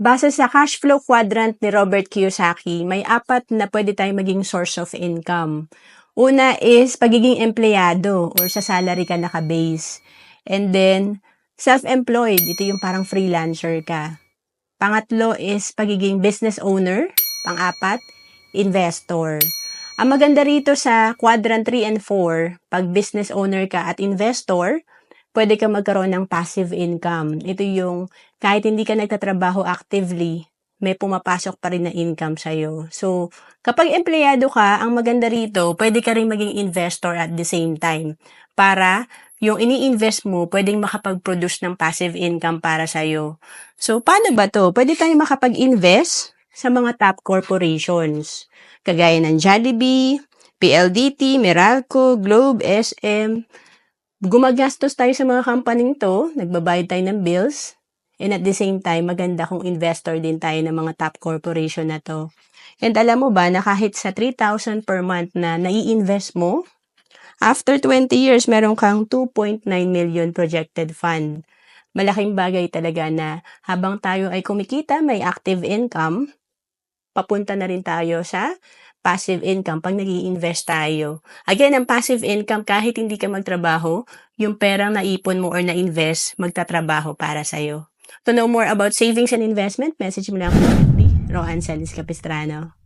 Base sa cash flow quadrant ni Robert Kiyosaki, may apat na pwede tayong maging source of income. Una is pagiging empleyado or sa salary ka naka-base. And then, self-employed. Ito yung parang freelancer ka. Pangatlo is pagiging business owner. Pang-apat, investor. Ang maganda rito sa quadrant 3 and 4, pag business owner ka at investor, pwede ka magkaroon ng passive income. Ito yung kahit hindi ka nagtatrabaho actively, may pumapasok pa rin na income sa'yo. So, kapag empleyado ka, ang maganda rito, pwede ka rin maging investor at the same time. Para yung ini-invest mo, pwedeng makapag-produce ng passive income para sa'yo. So, paano ba to? Pwede tayong makapag-invest sa mga top corporations. Kagaya ng Jollibee, PLDT, Meralco, Globe, SM. Gumagastos tayo sa mga company to, nagbabayad tayo ng bills, and at the same time, maganda kung investor din tayo ng mga top corporation na to. And alam mo ba na kahit sa 3,000 per month na nai-invest mo, after 20 years, meron kang 2.9 million projected fund. Malaking bagay talaga na habang tayo ay kumikita, may active income, papunta na rin tayo sa passive income pag nag invest tayo. Again, ang passive income, kahit hindi ka magtrabaho, yung perang naipon mo or na-invest, magtatrabaho para sa'yo. To know more about savings and investment, message mo lang ako Rohan Celis Capistrano.